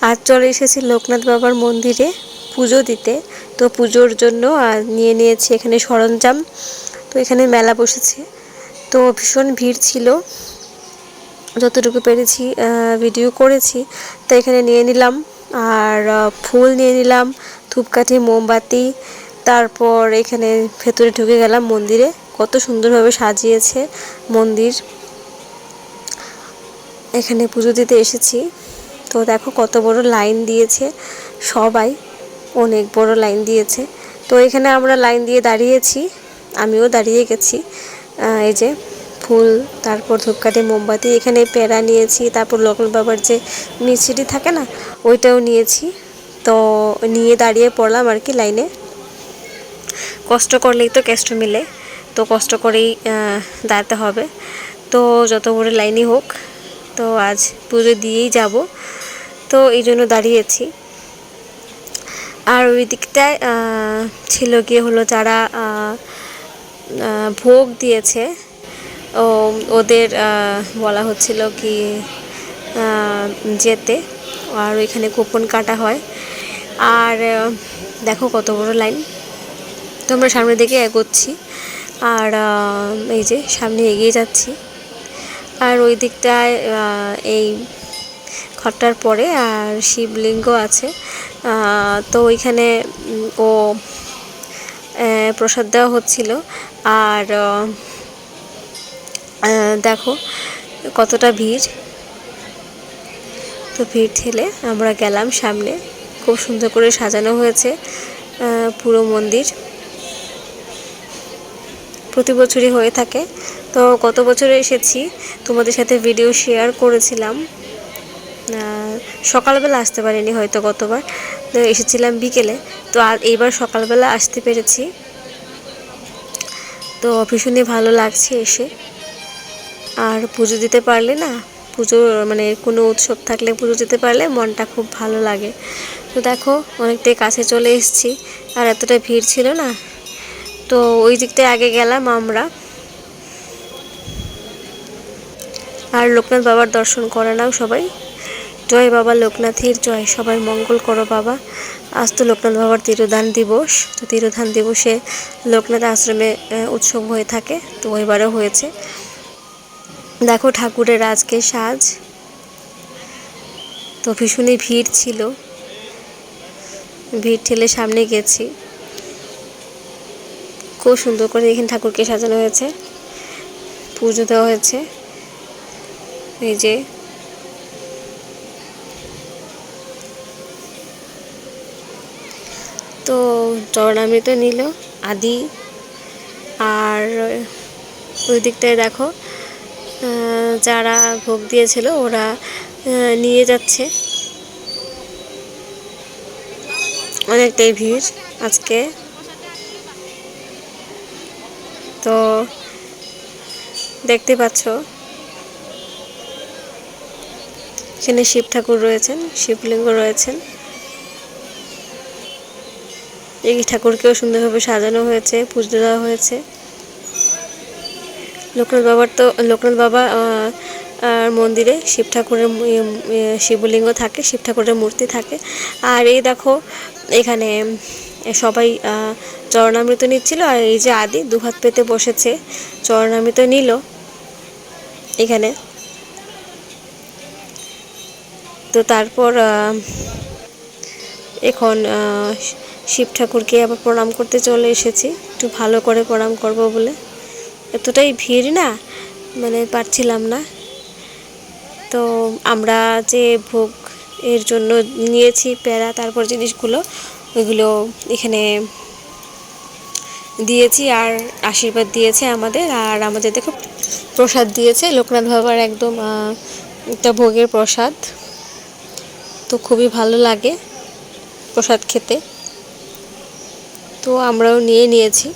আজ চলে এসেছি লোকনাথ বাবার মন্দিরে পুজো দিতে। তো পুজোর জন্য আর নিয়ে নিয়েছি এখানে সরঞ্জাম। তো এখানে মেলা বসেছে। তো ভীষণ ভিড় ছিল। যতটুকু পেরেছি ভিডিও করেছি। তো এখানে নিয়ে নিলাম। আর ফুল নিয়ে নিলাম, ধূপকাঠি, মোমবাতি। তারপর এখানে ভেতরে ঢুকে গেলাম মন্দিরে। কত সুন্দরভাবে সাজিয়েছে মন্দির। এখানে পুজো দিতে এসেছি। তো দেখো কত বড় লাইন দিয়েছে সবাই, অনেক বড় লাইন দিয়েছে। তো এখানে আমরা লাইন দিয়ে দাঁড়িয়েছি, আমিও দাঁড়িয়ে গেছি। এই যে ফুল, তারপর ধূপকাঠি, মোমবাতি, এখানে প্যারা নিয়েছি, তারপর লোকাল বাবার যে মিষ্টি থাকে না, ওইটাও নিয়েছি। তো নিয়ে দাঁড়িয়ে পড়লাম আর কি লাইনে। কষ্ট করলেই তো কেষ্ট মিলে, তো কষ্ট করেই দাঁড়াতে হবে। তো যত বড় লাইনই হোক, তো আজ পুজো দিয়েই যাব। তো এই জন্য দাঁড়িয়েছি। আর ওই দিকটায় ছিল গিয়ে হলো যারা ভোগ দিয়েছে, ও, ওদের বলা হচ্ছিল কি যেতে। আর ওইখানে কুপন কাটা হয়। আর দেখো কত বড় লাইন। তো আমরা সামনের দিকে এগোচ্ছি। আর এই যে সামনে এগিয়ে যাচ্ছি। আর ওই দিকটায় এই ঘরটার পরে আর শিবলিঙ্গ আছে। তো ওইখানে ও প্রসাদ দেওয়া হচ্ছিল। আর দেখো কতটা ভিড়। তো ভিড় ঠেলে আমরা গেলাম সামনে। খুব সুন্দর করে সাজানো হয়েছে পুরো মন্দির। প্রতি বছরই হয়ে থাকে। তো গত বছরে এসেছি। তোমাদের সাথে ভিডিও শেয়ার করেছিলাম। সকালবেলা আসতে পারিনি হয়তো গতবার। তো এসেছিলাম বিকেলে। তো আর এইবার সকালবেলা আসতে পেরেছি। তো ভীষণই ভালো লাগছে এসে। আর পুজো দিতে পারলে না, পুজো মানে কোনো উৎসব থাকলে পুজো দিতে পারলে মনটা খুব ভালো লাগে। তো দেখো, অনেকটাই কাছে চলে এসেছি। আর এতটা ভিড় ছিল না। তো ওই দিকটায় আগে গেলাম আমরা। আর লোকনাথ বাবার দর্শন করে নাও সবাই। জয় বাবা লোকনাথের জয়, সবাই মঙ্গল করো বাবা। আজ তো লোকনাথ বাবার তিরোধান দিবস। তো তিরোধান দিবসে লোকনাথ আশ্রমে উৎসব হয়ে থাকে, তো এবারও হয়েছে। দেখো ঠাকুরের আজকে সাজ। তো ভীষণই ভিড় ছিল। ভিড় ঠেলে সামনে গেছি। খুব সুন্দর করে এখানে ঠাকুরকে সাজানো হয়েছে। পুজো দেওয়া হয়েছে। এই যে তো চরণামৃত নিল আদি। আর ওই দিকটায় দেখো যারা ভোগ দিয়েছিল ওরা নিয়ে যাচ্ছে। অনেকটাই ভিড় আজকে। তো দেখতে পাচ্ছ এখানে শিব ঠাকুর রয়েছেন, শিবলিঙ্গ রয়েছেন। এই ঠাকুরকেও সুন্দরভাবে সাজানো হয়েছে পুজো দেওয়া হয়েছে। লোকনাথ বাবার তো লোকনাথ বাবা আর মন্দিরে শিব ঠাকুরের ইয়ে, ইয়ে, শিবলিঙ্গ থাকে শিব ঠাকুরের মূর্তি থাকে। আর এই দেখো এখানে সবাই চরণামৃত নিচ্ছিল আর এই যে আদি দুহাত পেতে বসেছে চরণামৃত নিল। এখানে তো তারপর এখন শিব ঠাকুরকে আবার প্রণাম করতে চলে এসেছি। একটু ভালো করে প্রণাম করব বলে। এতটাই ভিড় না? মানে পারছিলাম না। তো আমরা যে ভোগ এর জন্য নিয়েছি প্যারা তারপর জিনিসগুলো, ওইগুলো এখানে দিয়েছি আর আশীর্বাদ দিয়েছে আমাদের। আর আমাদের দেখো, প্রসাদ দিয়েছে। লোকনাথ বাবার একদম একটা ভোগের প্রসাদ। তো খুবই ভালো লাগে প্রসাদ খেতে। তো আমরাও নিয়ে নিয়েছি।